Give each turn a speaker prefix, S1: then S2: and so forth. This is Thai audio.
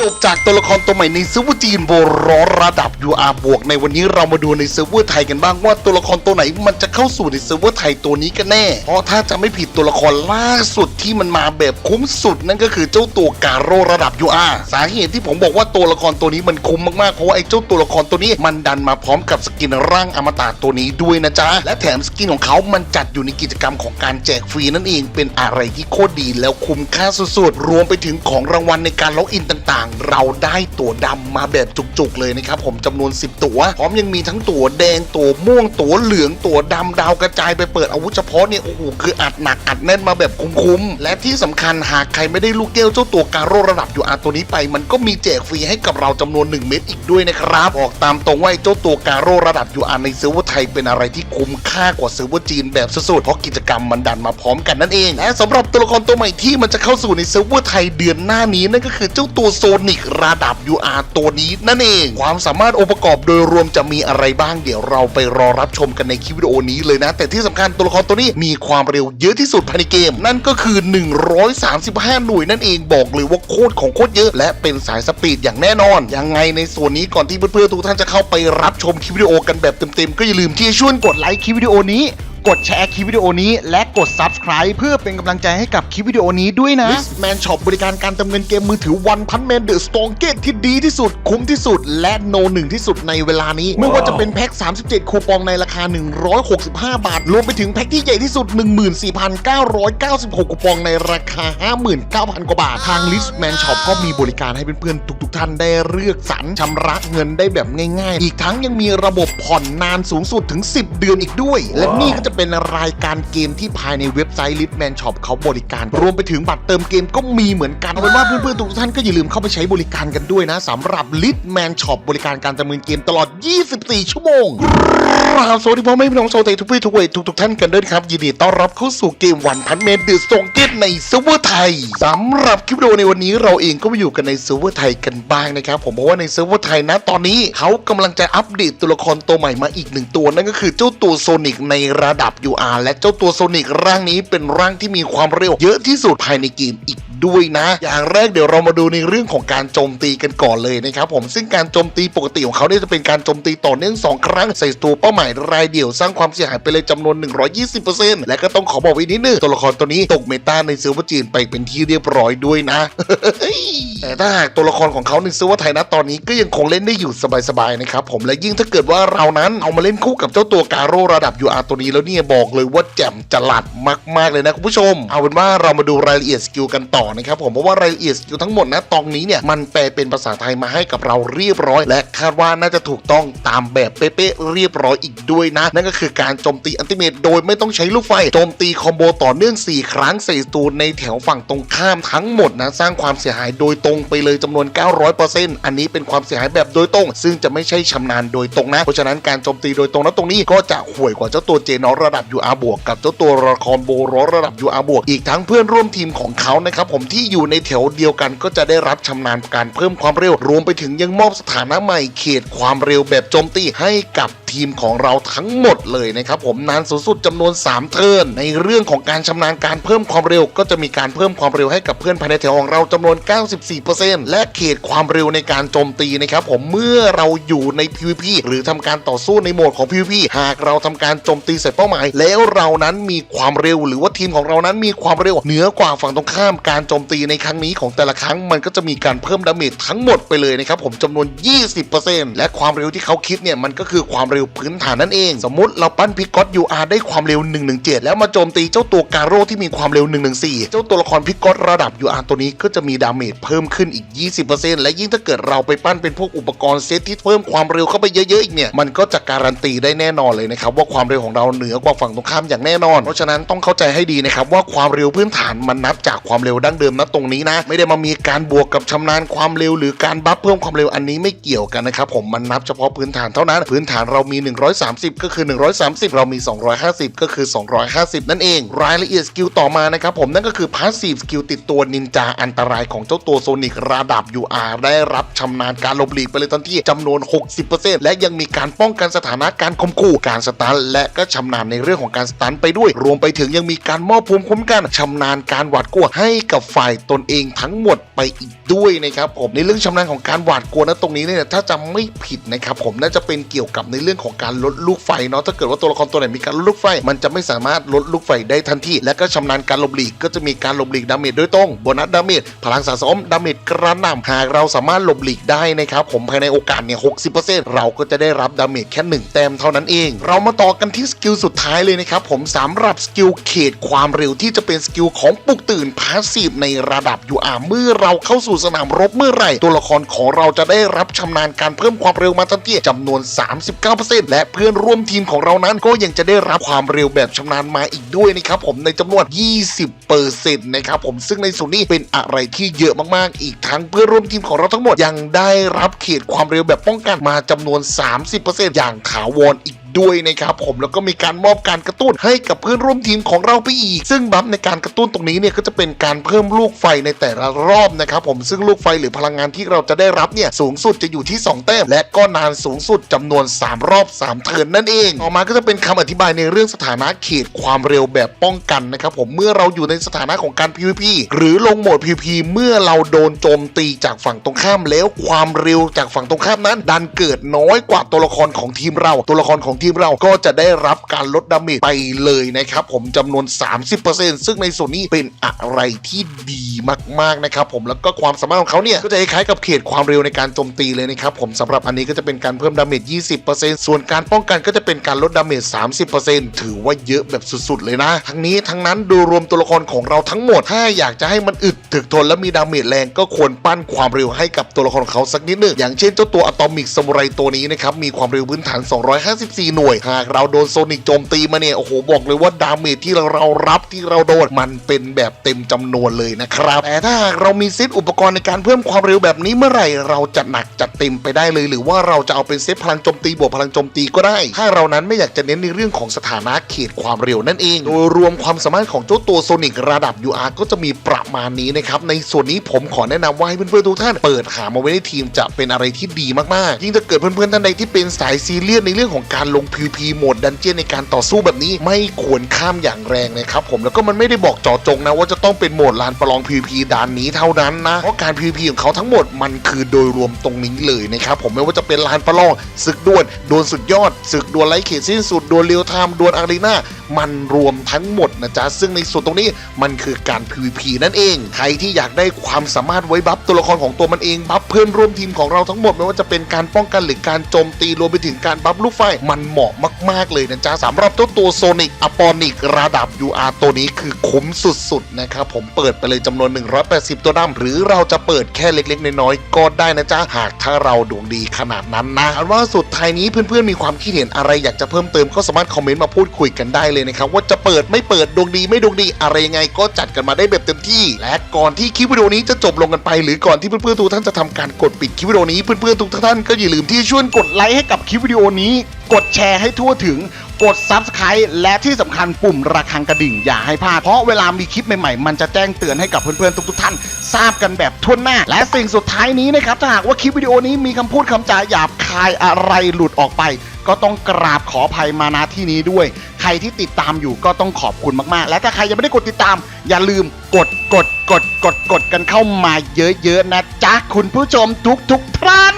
S1: จบจากตัวละครตัวใหม่ในเซิร์ฟเวอร์จีนโบรอระดับ UR บวกในวันนี้เรามาดูในเซิร์ฟเวอร์ไทยกันบ้างว่าตัวละครตัวไหนมันจะเข้าสู่ในเซิร์ฟเวอร์ไทยตัวนี้กันแน่ เพราะถ้าจะไม่ผิดตัวละครล่าสุดที่มันมาแบบคุ้มสุดนั่นก็คือเจ้าตัวกาโรระดับ UR สาเหตุที่ผมบอกว่าตัวละครตัวนี้มันคุ้มมากๆเพราะว่าไอ้เจ้าตัวละครตัวนี้มันดันมาพร้อมกับสกินร่างอมตะตัวนี้ด้วยนะจ๊ะและแถมสกินของเขามันจัดอยู่ในกิจกรรมของการแจกฟรีนั่นเองเป็นอะไรที่โคตรดีแล้วคุ้มค่าสุดๆรวมไปถึงของรางวัลในการล็อกอินต่างๆ เราได้ตั๋วดำมาแบบจุกๆเลยนะครับผมจำนวน 10 ตั๋วพร้อมยังมีทั้งตั๋วแดงตั๋วม่วงตั๋วเหลืองตั๋วดำดาวกระจายไปเปิดอาวุธเฉพาะเนี่ยโอ้โหคืออัดหนักอัดแน่นมาแบบคุ้มๆและที่สำคัญหากใครไม่ได้ลูกแก้วเจ้าตัวการโรระดับยูอาตัวนี้ไป มันก็มีแจกฟรีให้กับเราจำนวน 1 เม็ดอีกด้วยนะครับบอกตามตรงว่าเจ้าตัวการโรระดับยูอาในเซิร์ฟเวอร์ไทยเป็นอะไรที่คุ้มค่ากว่าเซิร์ฟเวอร์จีนแบบสุดๆเพราะกิจกรรมมันดันมาพร้อมกันนั่นเองและสำหรับตัวละครตัวใหม่ที่มันจะเข้าสู่ในเซิร์ฟเวอร์ไทยเดือนหน้านี้นั่นก็คือเจ้าตัวโซนิกระดับ UR ตัวนี้นั่นเอง ความสามารถองค์ประกอบโดยรวมจะมีอะไรบ้างเดี๋ยวเราไปรอรับชมกันในคลิปวิดีโอนี้เลยนะ แต่ที่สำคัญตัวละครตัวนี้มีความเร็วเยอะที่สุดภายในเกม นั่นก็คือ 135 หน่วยนั่นเองบอกเลยว่าโคตรของโคตรเยอะ และเป็นสายสปีดอย่างแน่นอน ยังไงในส่วนนี้ก่อนที่เพื่อนๆทุกท่านจะเข้าไปรับชมคลิปวิดีโอกันแบบเต็มๆก็อย่าลืมที่จะช่วยกดไลค์คลิปวิดีโอนี้ กดแชร์คลิปวิดีโอนี้ และกด Subscribe เพื่อเป็นกำลังใจให้กับคลิปวิดีโอนี้ด้วยนะแมนช็อปบริการการเติมเงินเกมมือถือวันพันแมนเดอะสตองเกตที่ดีที่สุด คุ้มที่สุด และโนหนึ่งที่สุดในเวลานี้ ไม่ว่าจะเป็นแพ็ค 37 คูปองในราคา 165 บาท รวมไปถึงแพ็คที่ใหญ่ที่สุด 14,996 คูปองในราคา 59,000 กว่าบาท ทางลิสแมนช็อปก็มีบริการให้เพื่อนๆทุกๆ ท่านได้เลือกสรรชำระเงินได้แบบง่าย ๆ อีกทั้งยังมีระบบผ่อนนานสูงสุดถึง 10 เดือนอีกด้วย และนี่ก็จะเป็นรายการเกมที่ภายในเว็บไซต์ Litman Shop เขาบริการ รวมไปถึงบัตรเติมเกมก็มีเหมือนกันเอาเป็นว่าเพื่อนๆทุกท่านก็อย่าลืมเข้าไปใช้บริการกันด้วยนะสำหรับ Litman Shop บริการการดำเนินเกมตลอด 24 ชั่วโมงครับสวัสดีพ่อแม่พี่น้องชาวไทยทุกเพศทุกวัยทุกๆท่านกันด้วยครับยินดีต้อนรับเข้าสู่เกมวันพันเมนเดือดสองเกตในเซิร์ฟเวอร์ไทยสำหรับคลิปวิดีโอในวันนี้เราเองก็มาอยู่กันในเซิร์ฟเวอร์ไทยกันบ้างนะครับผมเพราะว่าในเซิร์ฟเวอร์ไทยนะตอนนี้เขากำลังจะอัปเดตตัวละครตัวใหม่มาอีกหนึ่งตัวนั่นก็คือเจ้าตัวโซนิกในระดับ UR และเจ้าตัวโซนิกร่างนี้เป็นร่างที่มีความเร็วเยอะที่สุดภายในเกมอีก ด้วยนะ อย่างแรกเดี๋ยวเรามาดูในเรื่องของการโจมตีกันก่อนเลยนะครับผมซึ่งการโจมตีปกติของเขาเนี่ยจะเป็นการโจมตีต่อเนื่องสองครั้งใส่ตัวเป้าหมายรายเดี่ยวสร้างความเสียหายไปเลยจำนวน 120%และก็ต้องขอบอกไว้นิดนึงตัวละครตัวนี้ตกเมตาในเซิร์ฟเวอร์จีนไปเป็นที่เรียบร้อยด้วยนะแต่ถ้าหากตัวละครของเขาในเซิร์ฟเวอร์ไทยนะตอนนี้ก็ยังคงเล่นได้อยู่สบายๆนะครับผมและยิ่งถ้าเกิดว่าเรานั้นเอามาเล่นคู่กับเจ้าตัวการโรระดับ UR ตัวนี้แล้วเนี่ยบอกเลยว่าแจ่มจลัดมากๆเลยนะคุณผู้ชม เอาเป็นว่าเรามาดูรายละเอียดสกิลกันต่อนะครับผมเพราะว่ารายละเอียดสกิลทั้งหมดนะตรงนี้เนี่ยมันแปลเป็นภาษาไทยมาให้กับเราเรียบร้อย และคาดว่าน่าจะถูกต้องตามแบบเป๊ะๆเรียบร้อยอีกด้วยนะ นั่นก็คือการโจมตีอันติเมตโดยไม่ต้องใช้ลูกไฟโจมตีคอมโบต่อเนื่อง 4 ครั้งใส่ตรูในแถวฝั่งตรงข้ามทั้งหมดนะสร้างความเสียหายโดยตรงไปเลยจำนวน 900%อันนี้เป็นความเสียหายแบบโดยตรง ซึ่งจะไม่ใช่ชำนาญโดยตรงนะ เพราะฉะนั้นการโจมตีโดยตรงนะตรงนี้ก็จะห่วยกว่าเจ้าตัวเจนอระดับ UR บวกกับเจ้าตัวละครโบรระดับ UR บวกอีกทั้งเพื่อนร่วมทีมของเขานะครับผมที่อยู่ในแถวเดียวกันก็จะได้รับชำนาญการเพิ่มความเร็ว รวมไปถึงยังมอบสถานะใหม่เขตความเร็วแบบโจมตีให้กับ ทีมของเราทั้งหมดเลยนะครับผมนานสูงสุดจำนวน 3 เทิร์นในเรื่องของการชำนาญการเพิ่มความเร็ว ก็จะมีการเพิ่มความเร็วให้กับเพื่อนภายในแถวของเราจำนวน 94%และเขตความเร็วในการโจมตีนะครับผมเมื่อเราอยู่ใน PVP หรือทำการต่อสู้ในโหมดของ PVP หากเราทำการโจมตีใส่เป้าหมาย แล้วเรานั้นมีความเร็ว หรือว่าทีมของเรานั้นมีความเร็วเหนือกว่าฝั่งตรงข้ามการโจมตีในครั้งนี้ของแต่ละครั้งมันก็จะมีการเพิ่มดาเมจทั้งหมดไปเลยนะครับผมจำนวน 20%และความเร็วที่เขาคิดเนี่ยมันก็คือความเร็วพื้นฐานนั่นเอง สมมุติเราปั้นพิกอต UR ได้ความเร็ว 117 แล้วมาโจมตีเจ้าตัวการโร่ที่มีความเร็ว 114 เจ้าตัวละครพิกอตระดับ UR ตัวนี้ก็จะมีดาเมจเพิ่มขึ้นอีก 20%และยิ่งถ้าเกิดเราไปปั้นเป็นพวกอุปกรณ์เซตที่เพิ่มความเร็วเข้าไปเยอะๆอีกเนี่ยมันก็จะการันตีได้แน่นอนเลยนะครับว่าความเร็วของเราเหนือกว่าฝั่งตรงข้ามอย่างแน่นอน เพราะฉะนั้นต้องเข้าใจให้ดีนะครับว่าความเร็วพื้นฐานมันนับจากความเร็วดั้งเดิมนะตรงนี้นะ ไม่ได้มามีการบวกกับชำนาญความเร็วหรือการบัฟเพิ่มความเร็วอันนี้ไม่เกี่ยวกันนะครับผมมันนับเฉพาะพื้นฐานเท่านั้นพื้นฐานเรามี 130 ก็คือ 130 เรามี 250 ก็คือ 250 นั่นเอง รายละเอียดสกิลต่อมานะครับผมนั่นก็คือพาสซีฟสกิลติดตัวนินจาอันตรายของเจ้าตัวโซนิกระดับ UR ได้รับชำนาญการหลบหลีกไปเลยทันที่จำนวน 60%และยังมีการป้องกันสถานะการข่มขู่การสตันและก็ชำนาญในเรื่องของการสตันไปด้วย รวมไปถึงยังมีการมอบภูมิคุ้มกันชำนาญการหวาดกลัวให้กับฝ่ายตนเองทั้งหมดไปอีกด้วยนะครับผมในเรื่องชำนาญของการหวาดกลัวนะตรงนี้เนี่ยถ้าจำไม่ผิดนะครับผมน่าจะเป็นเกี่ยวกับในเรื่องของการลดลูกไฟเนาะถ้าเกิดว่าตัวละครตัวไหนมีการลดลูกไฟ มันจะไม่สามารถลดลูกไฟได้ทันทีและก็ชำนาญการหลบหลีกก็จะมีการหลบหลีกดาเมจโดยตรงโบนัสดาเมจพลังสะสมดาเมจกระหน่ำหากเราสามารถหลบหลีกได้นะครับผมภายในโอกาสเนี่ย60%เราก็จะได้รับดาเมจแค่หนึ่งแต้มเท่านั้นเอง เรามาต่อกันที่สกิลสุดท้ายเลยนะครับผมสำหรับสกิลเขตความเร็วที่จะเป็นสกิลของปลุกตื่นพาสซีฟในระดับ UR เมื่อเราเข้าสู่สนามรบเมื่อไหร่ ตัวละครของเราจะได้รับชำนาญการเพิ่มความเร็วมาทันทีจำนวน 39%และเพื่อนร่วมทีมของเรานั้นก็ยังจะได้รับความเร็วแบบชำนาญมาอีกด้วยนะครับผมในจำนวน 20%นะครับผมซึ่งในส่วนนี้เป็นอะไรที่เยอะมากๆ อีกทั้งเพื่อนร่วมทีมของเราทั้งหมดยังได้รับเขตความเร็วแบบป้องกันมาจำนวน 30%อย่างถาวรอีก ด้วยนะครับผมแล้วก็มีการมอบการกระตุ้นให้กับเพื่อนร่วมทีมของเราไปอีก ซึ่งบัฟในการกระตุ้นตรงนี้เนี่ยก็จะเป็นการเพิ่มลูกไฟในแต่ละรอบนะครับผมซึ่งลูกไฟหรือพลังงานที่เราจะได้รับเนี่ยสูงสุดจะอยู่ที่ 2 แต้ม และก็นานสูงสุดจำนวน 3 รอบ 3 เทิร์นนั่นเองต่อมาก็จะเป็นคำอธิบายในเรื่องสถานะเขตความเร็วแบบป้องกันนะครับผมเมื่อเราอยู่ในสถานะของการ PVP หรือลงโหมด PVP เมื่อเราโดนโจมตีจากฝั่งตรงข้ามแล้วความเร็วจากฝั่งตรงข้ามนั้น ดันเกิดน้อยกว่าตัวละครของทีมเราตัวละครของทีมเราก็จะได้รับการลดดาเมจไปเลยนะครับผมจำนวน 30%ซึ่งในส่วนนี้เป็นอะไรที่ดีมากๆนะครับผมแล้วก็ความสามารถของเขาเนี่ยก็จะคล้ายๆกับเขตความเร็วในการโจมตีเลยนะครับผมสำหรับอันนี้ก็จะเป็นการเพิ่มดาเมจ 20%ส่วนการป้องกันก็จะเป็นการลดดาเมจ 30%ถือว่าเยอะแบบสุดๆเลยนะ ทั้งนี้ทั้งนั้นดูรวมตัวละครของเราทั้งหมด ถ้าอยากจะให้มันอึด ถึกทนและมีดาเมจแรงก็ควรปั้นความเร็วให้กับตัวละครของเขาสักนิดหนึงอย่างเช่นเจ้าตัวอะตอมิกซามูไรตัวนี้นะครับมีความเร็วพื้นฐาน 254 หน่วย หากเราโดนโซนิกโจมตีมาเนี่ยโอ้โหบอกเลยว่าดาเมจที่เรารับที่เราโดนมันเป็นแบบเต็มจำนวนเลยนะครับแต่ถ้าหากเรามีเซตอุปกรณ์ในการเพิ่มความเร็วแบบนี้เมื่อไหร่เราจะหนักจัดเต็มไปได้เลย หรือว่าเราจะเอาเป็นเซตพลังโจมตีบวกพลังโจมตีก็ได้ ถ้าเรานั้นไม่อยากจะเน้นในเรื่องของสถานะเขตความเร็วนั่นเองโดยรวมความสามารถของเจ้าตัวโซนิกระดับ UR ก็จะมีประมาณนี้นะครับในส่วนนี้ผมขอแนะนำว่าให้เพื่อนๆทุกท่านเปิดหามาไว้ในทีมจะเป็นอะไรที่ดีมากๆยิ่งถ้าเกิดเพื่อนๆท่านใดที่เป็นสายซีเรียสในเรื่องของการลง PVP โหมดดันเจี้ยนในการต่อสู้แบบนี้ไม่ควรข้ามอย่างแรงนะครับผมแล้วก็มันไม่ได้บอกจาะจงนะว่าจะต้องเป็นโหมดลานประลอง PVP ด่านนี้เท่านั้นนะเพราะการ PVP ของเขาทั้งหมดมันคือโดยรวมตรงนี้เลยนะครับผมไม่ว่าจะเป็นลานประลองศึกดวลดวลสุดยอดศึกดวลไร้เขตสิ้นสุดดวลเรียวไทม์ดวลอารีนามันรวมทั้งหมดนะจ๊ะซึ่งในส่วนตรงนี้มันคือการ PVP นั่นเอง ใครที่อยากได้ความสามารถไว้บัฟตัวละครของตัวมันเองบัฟเพื่อนร่วมทีมของเราทั้งหมดไม่ว่าจะเป็นการป้องกันหรือการโจมตีรวมไปถึงการบัฟลูกไฟมันเหมาะมากๆเลยนะจ๊ะสำหรับเจ้าตัวโซนิกอปอนิกระดับ UR ตัวนี้คือคุ้มสุดๆนะครับผมเปิดไปเลยจำนวน 180 ตัวดำหรือเราจะเปิดแค่เล็กๆน้อยๆก็ได้นะจ๊ะหากถ้าเราดวงดีขนาดนั้นนะอันว่าสุดท้ายนี้เพื่อนๆมีความคิดเห็นอะไรอยากจะเพิ่มเติมก็สามารถคอมเมนต์มาพูดคุยกันได้เลยนะครับว่าจะเปิดไม่เปิดดวงดีไม่ดวงดีอะไรยังไงก็จัดกันมาได้แบบเต็มที่และก่่อนที่คลิปวิดีโอนี้จะจบลงกันไป หรือก่อนที่เพื่อนๆทุกท่านจะทำการกดปิดคลิปวิดีโอนี้เพื่อนๆทุกท่านก็อย่าลืมที่ช่วยกดไลค์ให้กับคลิปวิดีโอนี้ กดแชร์ให้ทั่วถึงกด Subscribe และที่สำคัญปุ่มระฆังกระดิ่งอย่าให้พลาด เพราะเวลามีคลิปใหม่ๆ มันจะแจ้งเตือนให้กับเพื่อนๆ ทุกๆ ท่าน ทราบกันแบบทั่วหน้า และสิ่งสุดท้ายนี้นะครับ ถ้าหากว่าคลิปวิดีโอนี้มีคำพูดคำจาหยาบคายอะไรหลุดออกไป ก็ต้องกราบขออภัยมาณที่นี้ด้วย ใครที่ติดตามอยู่ก็ต้องขอบคุณมากๆ และถ้าใครยังไม่ได้กดติดตาม อย่าลืมกดกดกดกดกดกันเข้ามาเยอะๆนะจ๊ะคุณผู้ชมทุกๆท่าน